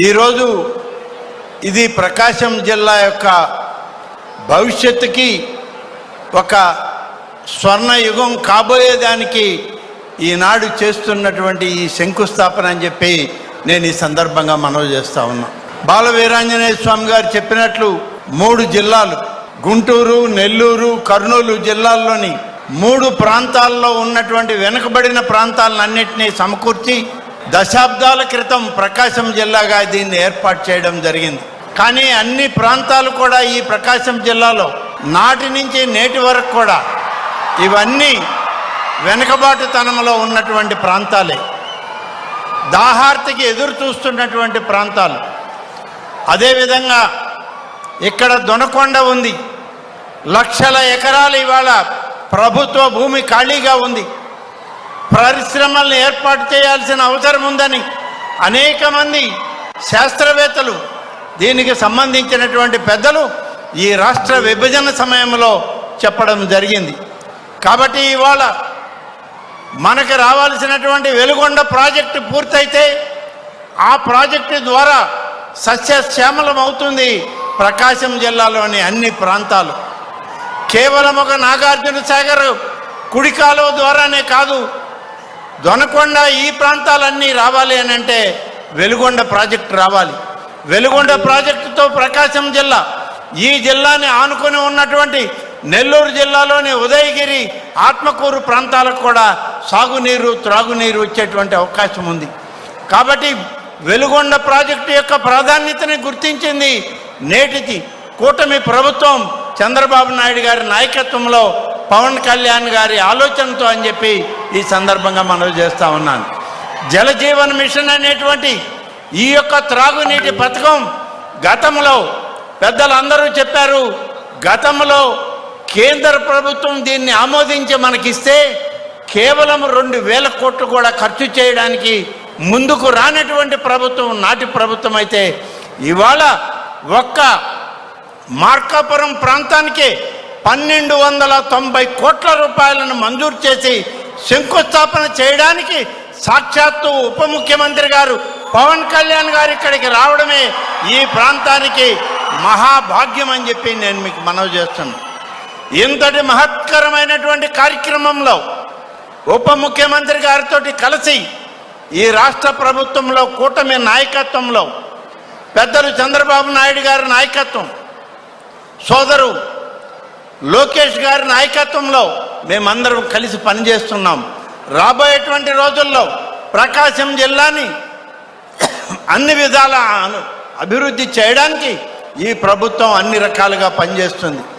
ఈరోజు ఇది ప్రకాశం జిల్లా యొక్క భవిష్యత్తుకి ఒక స్వర్ణయుగం కాబోయేదానికి ఈనాడు చేస్తున్నటువంటి ఈ శంకుస్థాపన అని చెప్పి నేను ఈ సందర్భంగా మనవి చేస్తా ఉన్నా. బాల వీరాంజనేయ స్వామి గారు చెప్పినట్లు మూడు జిల్లాలు గుంటూరు నెల్లూరు కర్నూలు జిల్లాల్లోని మూడు ప్రాంతాల్లో ఉన్నటువంటి వెనుకబడిన ప్రాంతాలన్నింటినీ సమకూర్చి దశాబ్దాల క్రితం ప్రకాశం జిల్లాగా దీన్ని ఏర్పాటు చేయడం జరిగింది. కానీ అన్ని ప్రాంతాలు కూడా ఈ ప్రకాశం జిల్లాలో నాటి నుంచి నేటి వరకు కూడా ఇవన్నీ వెనుకబాటుతనంలో ఉన్నటువంటి ప్రాంతాలే. దాహార్తికి ఎదురు చూస్తున్నటువంటి ప్రాంతాలు. అదేవిధంగా ఇక్కడ దొనకొండ ఉంది. లక్షల ఎకరాలు ఇవాళ ప్రభుత్వ భూమి ఖాళీగా ఉంది. పరిశ్రమలను ఏర్పాటు చేయాల్సిన అవసరం ఉందని అనేక మంది శాస్త్రవేత్తలు దీనికి సంబంధించినటువంటి పెద్దలు ఈ రాష్ట్ర విభజన సమయంలో చెప్పడం జరిగింది. కాబట్టి ఇవాళ మనకు రావాల్సినటువంటి వెలుగొండ ప్రాజెక్టు పూర్తయితే ఆ ప్రాజెక్టు ద్వారా సస్యశ్యామలం అవుతుంది ప్రకాశం జిల్లాలోని అన్ని ప్రాంతాలు. కేవలం ఒక నాగార్జున సాగర్ కుడికాలువ ద్వారానే కాదు దొనకొండ ఈ ప్రాంతాలన్నీ రావాలి అని అంటే వెలుగొండ ప్రాజెక్టు రావాలి. వెలుగొండ ప్రాజెక్టుతో ప్రకాశం జిల్లా ఈ జిల్లాని ఆనుకొని ఉన్నటువంటి నెల్లూరు జిల్లాలోని ఉదయగిరి ఆత్మకూరు ప్రాంతాలకు కూడా సాగునీరు త్రాగునీరు వచ్చేటువంటి అవకాశం ఉంది. కాబట్టి వెలుగొండ ప్రాజెక్టు యొక్క ప్రాధాన్యతని గుర్తించింది నేటికి కూటమి ప్రభుత్వం చంద్రబాబు నాయుడు గారి నాయకత్వంలో పవన్ కళ్యాణ్ గారి ఆలోచనతో అని చెప్పి ఈ సందర్భంగా మనవి చేస్తా ఉన్నాను. జలజీవన్ మిషన్ అనేటువంటి ఈ యొక్క త్రాగునీటి పథకం గతంలో పెద్దలందరూ చెప్పారు గతంలో కేంద్ర ప్రభుత్వం దీన్ని ఆమోదించి మనకిస్తే కేవలం రెండు వేల కోట్లు కూడా ఖర్చు చేయడానికి ముందుకు రానటువంటి ప్రభుత్వం నాటి ప్రభుత్వం అయితే ఇవాళ ఒక్క మార్కాపురం ప్రాంతానికి పన్నెండు వందల తొంభై కోట్ల రూపాయలను మంజూరు చేసి శంకుస్థాపన చేయడానికి సాక్షాత్తు ఉప ముఖ్యమంత్రి గారు పవన్ కళ్యాణ్ గారు ఇక్కడికి రావడమే ఈ ప్రాంతానికి మహాభాగ్యం అని చెప్పి నేను మీకు మనవి చేస్తున్నాను. ఇంతటి మహత్కరమైనటువంటి కార్యక్రమంలో ఉప ముఖ్యమంత్రి గారితో కలిసి ఈ రాష్ట్ర ప్రభుత్వంలో కూటమి నాయకత్వంలో పెద్దలు చంద్రబాబు నాయుడు గారి నాయకత్వం సోదరు లోకేష్ గారి నాయకత్వంలో మేమందరం కలిసి పనిచేస్తున్నాం. రాబోయేటువంటి రోజుల్లో ప్రకాశం జిల్లాని అన్ని విధాల అను- అభివృద్ధి చేయడానికి ఈ ప్రభుత్వం అన్ని రకాలుగా పనిచేస్తుంది.